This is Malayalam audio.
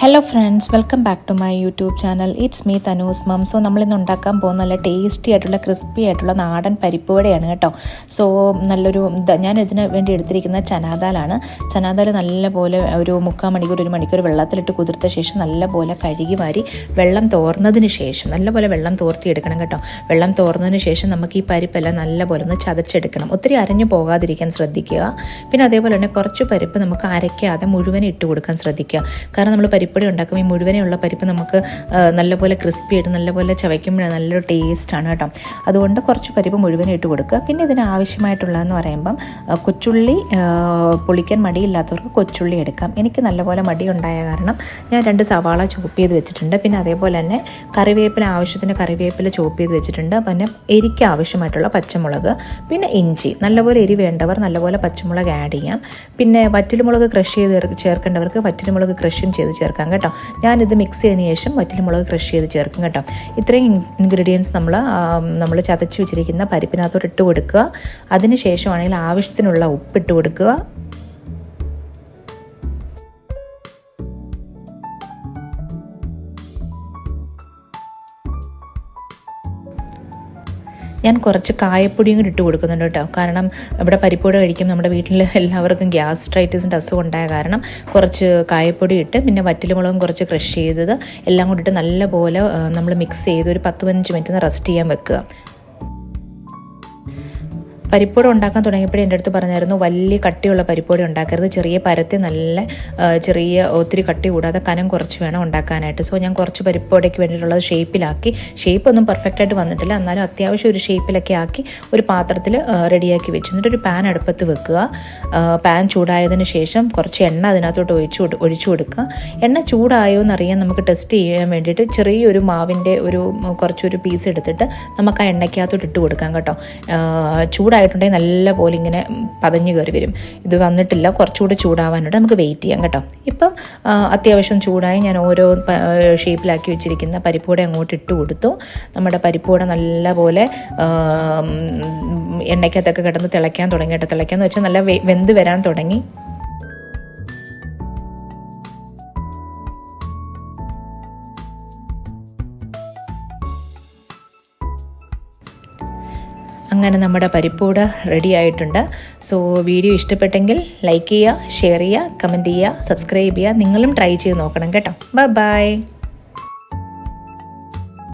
Hello friends welcome back to my YouTube channel it's me Thanu's mom so നമ്മളിന്ന് ഉണ്ടാക്കാൻ പോകുന്ന നല്ല ടേസ്റ്റി ആയിട്ടുള്ള ക്രിസ്പി ആയിട്ടുള്ള നാടൻ പരിപ്പ് വടയാണ് കേട്ടോ. സോ നല്ലൊരു ഞാൻ ഇതിന് വേണ്ടി എടുത്തിരിക്കുന്ന ചനാദാലാണ്. ചനാദാൽ നല്ലപോലെ ഒരു മുക്കാൽ മണിക്കൂർ ഒരു മണിക്കൂർ വെള്ളത്തിലിട്ട് കുതിർത്ത ശേഷം നല്ലപോലെ കഴുകി വാരി വെള്ളം തോർന്നതിന് ശേഷം നല്ലപോലെ വെള്ളം തോർത്തിയെടുക്കണം കേട്ടോ. വെള്ളം തോർന്നതിന് ശേഷം നമുക്ക് ഈ പരിപ്പെല്ലാം നല്ലപോലെ ഒന്ന് ചതച്ചെടുക്കണം. ഒത്തിരി അരഞ്ഞു പോകാതിരിക്കാൻ ശ്രദ്ധിക്കുക. പിന്നെ അതേപോലെ തന്നെ കുറച്ച് പരിപ്പ് നമുക്ക് അരയ്ക്കാതെ മുഴുവൻ ഇട്ട് കൊടുക്കാൻ ശ്രദ്ധിക്കുക. കാരണം നമ്മൾ പരിപ്പൊടി ഉണ്ടാക്കും. ഈ മുഴുവനെയുള്ള പരിപ്പ് നമുക്ക് നല്ലപോലെ ക്രിസ്പി ആയിട്ട് നല്ലപോലെ ചവയ്ക്കുമ്പോഴാണ് നല്ലൊരു ടേസ്റ്റാണ് കേട്ടോ. അതുകൊണ്ട് കുറച്ച് പരിപ്പ് മുഴുവനും ഇട്ട് കൊടുക്കുക. പിന്നെ ഇതിന് ആവശ്യമായിട്ടുള്ളതെന്ന് പറയുമ്പം കൊച്ചുള്ളി പൊളിക്കാൻ മടിയില്ലാത്തവർക്ക് കൊച്ചുള്ളി എടുക്കാം. എനിക്ക് നല്ലപോലെ മടി ഉണ്ടായ കാരണം ഞാൻ രണ്ട് സവാള ചോപ്പ് ചെയ്ത് വെച്ചിട്ടുണ്ട്. പിന്നെ അതേപോലെ തന്നെ കറിവേപ്പില ആവശ്യത്തിന് കറിവേപ്പില ചോപ്പ് ചെയ്ത് വെച്ചിട്ടുണ്ട്. പിന്നെ എരിക്ക് ആവശ്യമായിട്ടുള്ള പച്ചമുളക് പിന്നെ ഇഞ്ചി. നല്ലപോലെ എരി വേണ്ടവർ നല്ലപോലെ പച്ചമുളക് ആഡ് ചെയ്യാം. പിന്നെ വറ്റൽമുളക് ക്രഷ് ചെയ്ത് ചേർക്കേണ്ടവർക്ക് വറ്റൽമുളക് ക്രഷും ചെയ്ത് ചേർക്കാം. കേട്ടോ. ഞാനിത് മിക്സ് ചെയ്തതിന് ശേഷം വറ്റൽമുളക് ക്രഷ് ചെയ്ത് ചേർക്കും കേട്ടോ. ഇത്രയും ഇൻഗ്രീഡിയൻസ് നമ്മൾ നമ്മൾ ചതച്ച് വെച്ചിരിക്കുന്ന പരിപ്പിനകത്തോട്ട് ഇട്ട് കൊടുക്കുക. അതിന് ശേഷമാണെങ്കിൽ ആവശ്യത്തിനുള്ള ഉപ്പിട്ട് കൊടുക്കുക. ഞാൻ കുറച്ച് കായപ്പൊടിയും കൂടി ഇട്ട് കൊടുക്കുന്നുണ്ട് കേട്ടോ. കാരണം ഇവിടെ പരിപ്പൊടി കഴിക്കും നമ്മുടെ വീട്ടിൽ എല്ലാവർക്കും ഗ്യാസ്ട്രൈറ്റിസിന്റെ അസുഖം ഉണ്ടായ കാരണം കുറച്ച് കായപ്പൊടി ഇട്ട് പിന്നെ വറ്റലുമുളകും കുറച്ച് ക്രഷ് ചെയ്തത് എല്ലാം കൂടി ഇട്ട് നല്ലപോലെ നമ്മൾ മിക്സ് ചെയ്ത് ഒരു പത്ത് പതിനഞ്ച് മിനിറ്റ് റെസ്റ്റ് ചെയ്യാൻ വെക്കുക. പരിപ്പോട് ഉണ്ടാക്കാൻ തുടങ്ങിയപ്പോഴേ എന്റെ അടുത്ത് പറഞ്ഞായിരുന്നു വലിയ കട്ടിയുള്ള പരിപ്പൊടി ഉണ്ടാക്കരുത് ചെറിയ പരത്തി നല്ല ചെറിയ ഒത്തിരി കട്ടി കൂടാതെ കനം കുറച്ച് വേണം ഉണ്ടാക്കാനായിട്ട്. സോ ഞാൻ കുറച്ച് പരിപ്പോടയ്ക്ക് വേണ്ടിയിട്ടുള്ളത് ഷേപ്പിലാക്കി. ഷേപ്പ് ഒന്നും പെർഫെക്റ്റ് ആയിട്ട് വന്നിട്ടില്ല എന്നാലും അത്യാവശ്യം ഒരു ഷേപ്പിലൊക്കെ ആക്കി ഒരു പാത്രത്തിൽ റെഡിയാക്കി വെച്ചു. എന്നിട്ട് ഒരു പാൻ അടുപ്പത്ത് വെക്കുക. പാൻ ചൂടായതിന് ശേഷം കുറച്ച് എണ്ണ അതിനകത്തോട്ട് ഒഴിച്ചു ഒഴിച്ചു കൊടുക്കുക. എണ്ണ ചൂടായോ എന്നറിയാൻ നമുക്ക് ടെസ്റ്റ് ചെയ്യാൻ വേണ്ടിയിട്ട് ചെറിയൊരു മാവിന്റെ ഒരു കുറച്ചൊരു പീസ് എടുത്തിട്ട് നമുക്ക് ആ എണ്ണയ്ക്കകത്തോട്ട് ഇട്ട് കൊടുക്കാം കേട്ടോ. ആ, ചൂടായിട്ടുണ്ടെങ്കിൽ നല്ല പോലെ ഇങ്ങനെ പതഞ്ഞു കയറി വരും. ഇത് വന്നിട്ടില്ല. കുറച്ചുകൂടി ചൂടാവാനുണ്ട് നമുക്ക് വെയിറ്റ് ചെയ്യാം കേട്ടോ. ഇപ്പം അത്യാവശ്യം ചൂടായി ഞാൻ ഓരോ ഷേപ്പിലാക്കി വെച്ചിരിക്കുന്ന പരിപ്പൂടെ അങ്ങോട്ട് ഇട്ട് കൊടുത്തു. നമ്മുടെ പരിപ്പൂടെ നല്ല പോലെ ആ, ഉം, എണ്ണയ്ക്കകത്തൊക്കെ കിടന്ന് തിളയ്ക്കാൻ തുടങ്ങി കേട്ടോ. തിളയ്ക്കാന്ന് വെച്ചാൽ നല്ല വെന്ത് വരാൻ തുടങ്ങി. അങ്ങനെ നമ്മുടെ പരിപ്പൂട റെഡി ആയിട്ടുണ്ട്. സോ വീഡിയോ ഇഷ്ടപ്പെട്ടെങ്കിൽ ലൈക്ക് ചെയ്യുക ഷെയർ ചെയ്യുക കമന്റ് ചെയ്യുക സബ്സ്ക്രൈബ് ചെയ്യുക. നിങ്ങളും ട്രൈ ചെയ്ത് നോക്കണം കേട്ടോ. Bye bye